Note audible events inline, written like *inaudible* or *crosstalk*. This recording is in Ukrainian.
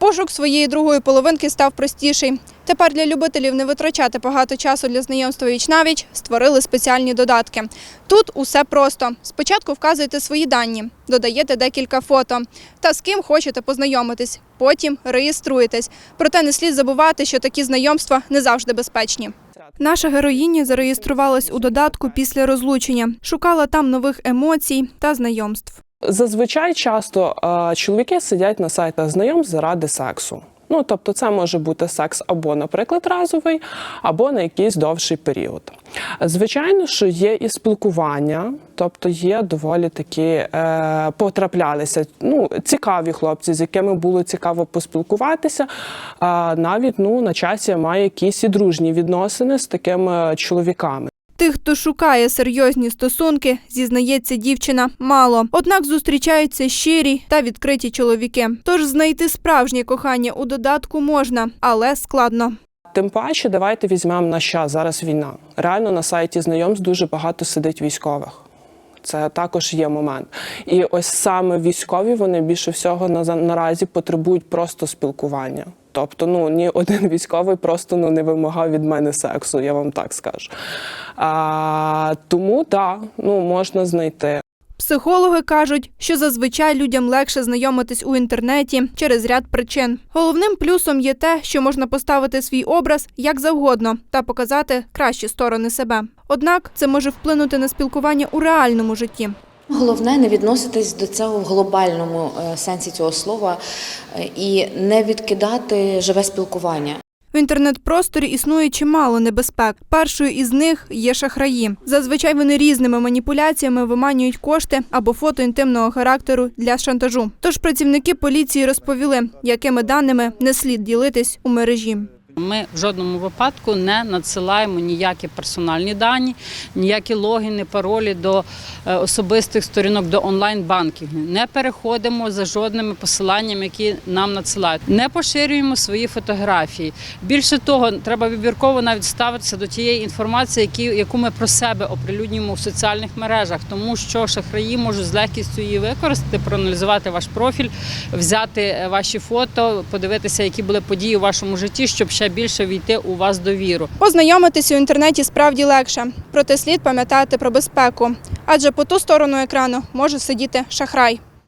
Пошук своєї другої половинки став простіший. Тепер для любителів не витрачати багато часу для знайомства віч-навіч створили спеціальні додатки. Тут усе просто. Спочатку вказуєте свої дані, додаєте декілька фото та з ким хочете познайомитись. Потім реєструєтесь. Проте не слід забувати, що такі знайомства не завжди безпечні. Наша героїня зареєструвалась у додатку після розлучення, шукала там нових емоцій та знайомств. Зазвичай часто е, чоловіки сидять на сайтах знайомств заради сексу. Ну, тобто, це може бути секс або, наприклад, разовий, або на якийсь довший період. Звичайно, що є і спілкування, тобто є доволі такі е, потраплялися ну, цікаві хлопці, з якими було цікаво поспілкуватися. А навіть ну, на часі має якісь і дружні відносини з такими чоловіками. Тих, хто шукає серйозні стосунки, зізнається дівчина, мало. Однак зустрічаються щирі та відкриті чоловіки. Тож знайти справжнє кохання у додатку можна, але складно. Тим паче, давайте візьмемо на час. Зараз війна. Реально на сайті знайомств дуже багато сидить військових. Це також є момент. І ось саме військові вони більше всього на наразі потребують просто спілкування. Тобто, ну ні один *laughs* військовий просто ну не вимагав від мене сексу, я вам так скажу. А, тому так, ну можна знайти. Психологи кажуть, що зазвичай людям легше знайомитись у інтернеті через ряд причин. Головним плюсом є те, що можна поставити свій образ як завгодно та показати кращі сторони себе. Однак це може вплинути на спілкування у реальному житті. Головне не відноситись до цього в глобальному е, сенсі цього слова е, і не відкидати живе спілкування. В інтернет-просторі існує чимало небезпек. Першою із них є шахраї. Зазвичай вони різними маніпуляціями виманюють кошти або фото інтимного характеру для шантажу. Тож працівники поліції розповіли, якими даними не слід ділитись у мережі. Ми в жодному випадку не надсилаємо ніякі персональні дані, ніякі логіни, паролі до е, особистих сторінок до онлайн-банкінгу. Не переходимо за жодними посиланнями, які нам надсилають. Не поширюємо свої фотографії. Більше того, треба вибірково навіть ставитися до тієї інформації, яку ми про себе оприлюднюємо в соціальних мережах, тому що шахраї можуть з легкістю її використати, проаналізувати ваш профіль, взяти е, ваші фото, подивитися, які були події у вашому житті, щоб ще більше війти у вас довіру. Познайомитись у інтернеті справді легше, проте слід пам'ятати про безпеку, адже по ту сторону екрану може сидіти шахрай.